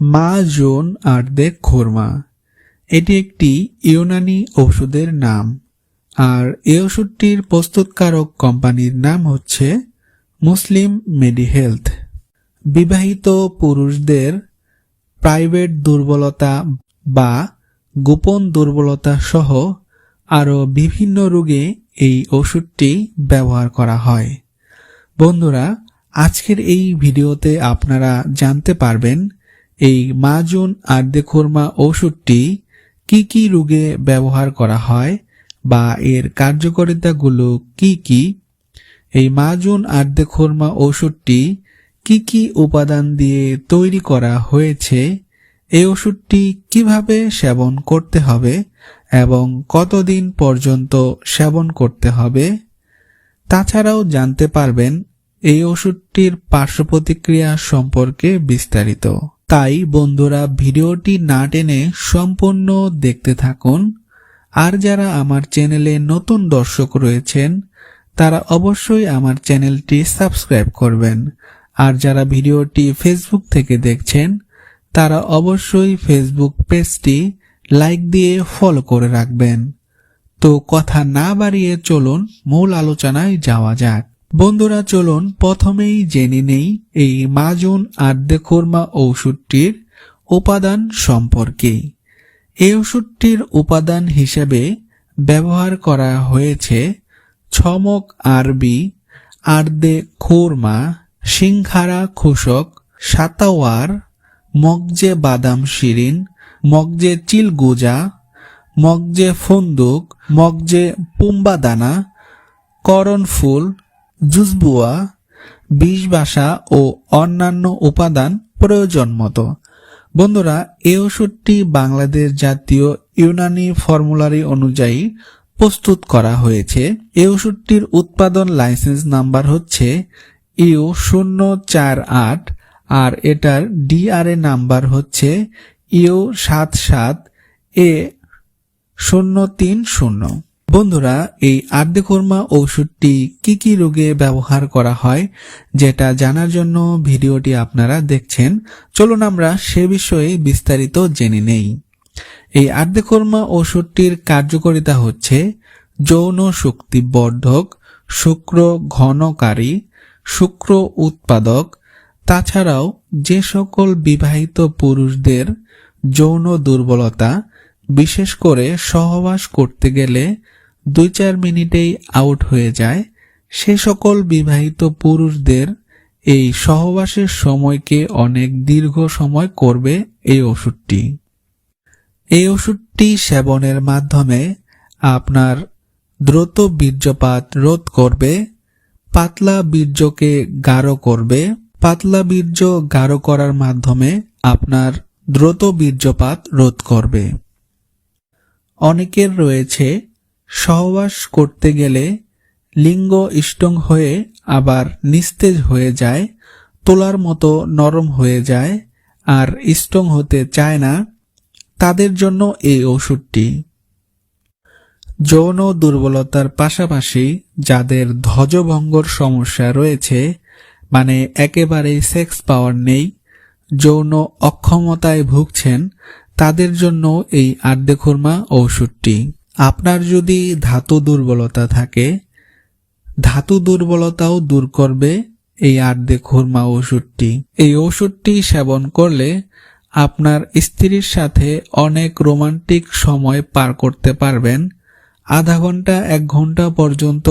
মা জোন আর্দে খোরমা। এটি একটি ইউনানি ওষুধের নাম। আর এই ওষুধটির প্রস্তুতকারক কোম্পানির নাম হচ্ছে মুসলিম মেডিহেলথ। বিবাহিত পুরুষদের প্রাইভেট দুর্বলতা বা গোপন দুর্বলতা সহ আরও বিভিন্ন রোগে এই ওষুধটি ব্যবহার করা হয়। বন্ধুরা, আজকের এই ভিডিওতে আপনারা জানতে পারবেন এই মাজুন আর্দেখোরমা ওষুধটি কি কি রোগে ব্যবহার করা হয় বা এর কার্যকারিতাগুলো কি কি? এই মাজুন আর্দেখোরমা ওষুধটি কি কি উপাদান দিয়ে তৈরি করা হয়েছে? এই ওষুধটি কীভাবে সেবন করতে হবে এবং কতদিন পর্যন্ত সেবন করতে হবে? তাছাড়াও জানতে পারবেন এই ওষুধটির পার্শ্ব প্রতিক্রিয়া সম্পর্কে বিস্তারিত। তাই বন্ধুরা ভিডিওটি না টেনে সম্পূর্ণ দেখতে থাকুন। আর যারা আমার চ্যানেলে নতুন দর্শক রয়েছেন, তারা অবশ্যই আমার চ্যানেলটি সাবস্ক্রাইব করবেন। আর যারা ভিডিওটি ফেসবুক থেকে দেখছেন, তারা অবশ্যই ফেসবুক পেজটি লাইক দিয়ে ফলো করে রাখবেন। তো কথা না বাড়িয়ে চলুন, মূল আলোচনায় যাওয়া যাক। বন্ধুরা, চলুন প্রথমেই জেনে নেই এই মাজুন আর্দেখোরমা ঔষধটির উপাদান সম্পর্কে। এই ওষুধটির উপাদান হিসেবে ব্যবহার করা হয়েছে ছমক আরবি আর্দে খোরমা, সিংখারা খোসক সাতাওয়ার, মগজে বাদাম শিরিন, মগজে চিলগুজা, মগজে ফন্দুক, মগজে পুম্বাদানা করণ ফুল জুজবুয়া বিষ বিষবাসা ও অন্যান্য উপাদান প্রয়োজন মতো। বন্ধুরা এই ওষুধটি বাংলাদেশ জাতীয় ইউনানি ফর্মুলারি অনুযায়ী প্রস্তুত করা হয়েছে। এই ওষুধটির উৎপাদন লাইসেন্স নাম্বার হচ্ছে ইউ শূন্য চার আট আর এটার ডিআরএ নাম্বার হচ্ছে ইউ সাত সাত এ শূন্য তিন শূন্য। বন্ধুরা, এই আর্দেকর্মা ঔষধটি কি কি রোগে ব্যবহার করা হয় যেটা জানার জন্য ভিডিওটি আপনারা দেখছেন, চলুন আমরা সে বিষয়ে বিস্তারিত জেনে নেই। এই আর্দেকর্মা ওষুধটির কার্যকারিতা হচ্ছে যৌন শক্তি বর্ধক, শুক্র ঘনকারী, শুক্র উৎপাদক, তাছাড়াও যে সকল বিবাহিত পুরুষদের যৌন দুর্বলতা, বিশেষ করে সহবাস করতে গেলে দুই চার মিনিটেই আউট হয়ে যায়। সে সকল বিবাহিত পুরুষদের এই সহবাসের সময়কে অনেক দীর্ঘ সময় করবে এই ওষুধটি। এই ওষুধটি সেবনের মাধ্যমে আপনার দ্রুত বীর্যপাত রোধ করবে, পাতলা বীর্যকে গাঢ় করবে। পাতলা বীর্য গাঢ় করার মাধ্যমে আপনার দ্রুত বীর্যপাত রোধ করবে। অনেকের রয়েছে সহবাস করতে গেলে লিঙ্গ স্ট্রং হয়ে আবার নিস্তেজ হয়ে যায়, তোলার মতো নরম হয়ে যায়, আর স্ট্রং হতে চায় না, তাদের জন্য এই ওষুধটি। যৌন দুর্বলতার পাশাপাশি যাদের ধ্বজভঙ্গর সমস্যা রয়েছে মানে একেবারেই সেক্স পাওয়ার নেই, যৌন অক্ষমতায় ভুগছেন, তাদের জন্য এই আর্দেখুরমা ঔষধটি। আপনার যদি ধাতু দুর্বলতা থাকে, ধাতু দুর্বলতাও দূর করবে এই আর্দে খুরমা ওষুধটি। এই ওষুধটি সেবন করলে আপনার স্ত্রীর সাথে অনেক রোমান্টিক সময় পার করতে পারবেন। আধা ঘণ্টা, এক ঘণ্টা পর্যন্ত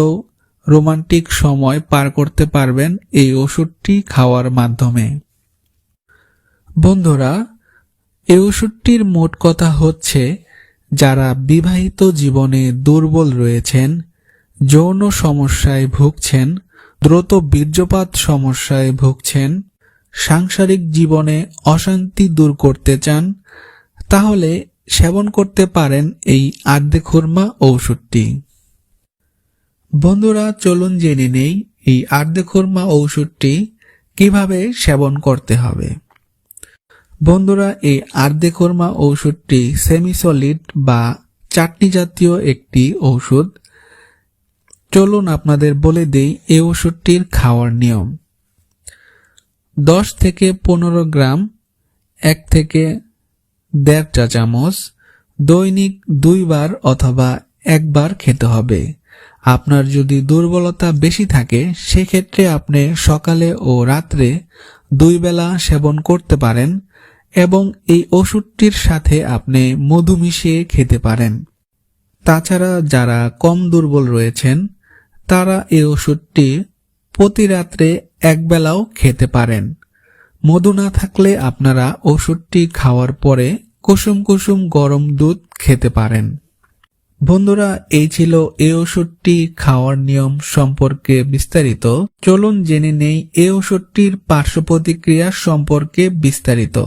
রোমান্টিক সময় পার করতে পারবেন এই ওষুধটি খাওয়ার মাধ্যমে। বন্ধুরা, এই ওষুধটির মোট কথা হচ্ছে যারা বিবাহিত জীবনে দুর্বল রয়েছেন, যৌন সমস্যায় ভুগছেন, দ্রুত বীর্যপাত সমস্যায় ভুগছেন, সাংসারিক জীবনে অশান্তি দূর করতে চান, তাহলে সেবন করতে পারেন এই আর্দেখুরমা ঔষধটি। বন্ধুরা, চলুন জেনে নেই এই আর্দেখুরমা ঔষধটি কীভাবে সেবন করতে হবে। বন্ধুরা, এই আর্দেকর্মা ঔষধটি সেমিসলিড বা চাটনি জাতীয় একটি ঔষধ। চলুন আপনাদের বলে দেই এই ওষুধটির খাওয়ার নিয়ম। দশ থেকে পনেরো গ্রাম, এক থেকে দেড় চা চামচ, দৈনিক দুইবার অথবা একবার খেতে হবে। আপনার যদি দুর্বলতা বেশি থাকে, সেক্ষেত্রে আপনি সকালে ও রাত্রে দুই বেলা সেবন করতে পারেন। এবং এই ওষুধটির সাথে আপনি মধু মিশিয়ে খেতে পারেন। তাছাড়া যারা কম দুর্বল রয়েছেন, তারা এই ওষুধটি প্রতি রাত্রে একবেলাও খেতে পারেন। মধু না থাকলে আপনারা ওষুধটি খাওয়ার পরে কুসুম কুসুম গরম দুধ খেতে পারেন। বন্ধুরা, এই ছিল এই ওষুধটি খাওয়ার নিয়ম সম্পর্কে বিস্তারিত। চলুন জেনে নেই এই ওষুধটির পার্শ্ব প্রতিক্রিয়া সম্পর্কে বিস্তারিত।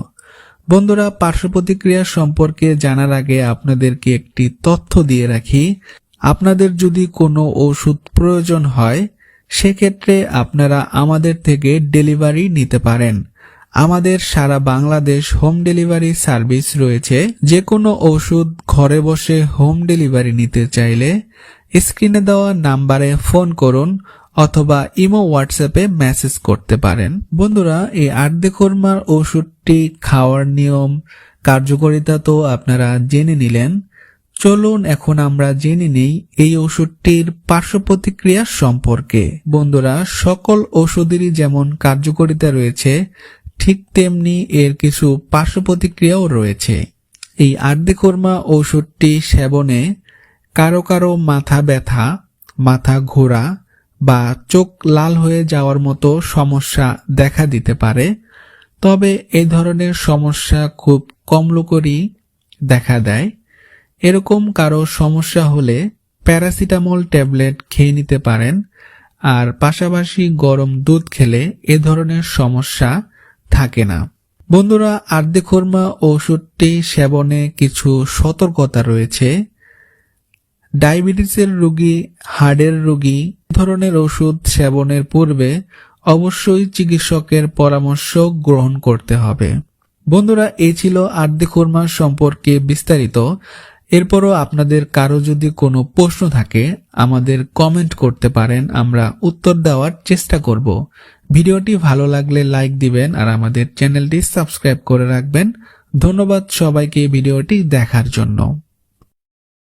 বন্ধুরা, পার্শ্ব প্রতিক্রিয়া সম্পর্কে জানার আগে আপনাদেরকে একটি তথ্য দিয়ে রাখি। আপনাদের যদি কোনো ওষুধ প্রয়োজন হয়, সেক্ষেত্রে আপনারা আমাদের থেকে ডেলিভারি নিতে পারেন। আমাদের সারা বাংলাদেশ হোম ডেলিভারি সার্ভিস রয়েছে। যে কোনো ওষুধ ঘরে বসে হোম ডেলিভারি নিতে চাইলে স্ক্রিনে দেওয়া নাম্বারে ফোন করুন অথবা ইমো হোয়াটসঅ্যাপে মেসেজ করতে পারেন। বন্ধুরা, এই আর্ধেকর্মার ওষুধটি খাওয়ার নিয়ম কার্যকারিতা তো আপনারা জেনে নিলেন। চলুন এখন আমরা জেনে নিই এই ওষুধটির পার্শ্ব প্রতিক্রিয়া সম্পর্কে। বন্ধুরা, সকল ওষুধেরই যেমন কার্যকারিতা রয়েছে, ঠিক তেমনি এর কিছু পার্শ্ব প্রতিক্রিয়াও রয়েছে। এই আর্ধেকর্মা ওষুধটি সেবনে কারও কারও মাথা ব্যথা, মাথা ঘোরা বা চোখ লাল হয়ে যাওয়ার মতো সমস্যা দেখা দিতে পারে, তবে এই ধরনের সমস্যা খুব কম লোকেরই দেখা দেয়। এরকম কারও সমস্যা হলে প্যারাসিটামল ট্যাবলেট খেয়ে নিতে পারেন, আর পাশাপাশি গরম দুধ খেলে এ ধরনের সমস্যা থাকে না। বন্ধুরা আর্ধেকর্মা ওষুধটি সেবনে কিছু সতর্কতা রয়েছে। ডায়াবেটিসের রোগী হার্টের রোগী ধরনের ওষুধ সেবনের পূর্বে অবশ্যই চিকিৎসকের পরামর্শ গ্রহণ করতে হবে। বন্ধুরা এই ছিল আর্ধেকর্মা সম্পর্কে বিস্তারিত। এরপরও আপনাদের কারও যদি কোনো প্রশ্ন থাকে, আমাদের কমেন্ট করতে পারেন, আমরা উত্তর দেওয়ার চেষ্টা করব। ভিডিওটি ভালো লাগলে লাইক দিবেন আর আমাদের চ্যানেলটি সাবস্ক্রাইব করে রাখবেন। ধন্যবাদ সবাইকে ভিডিওটি দেখার জন্য।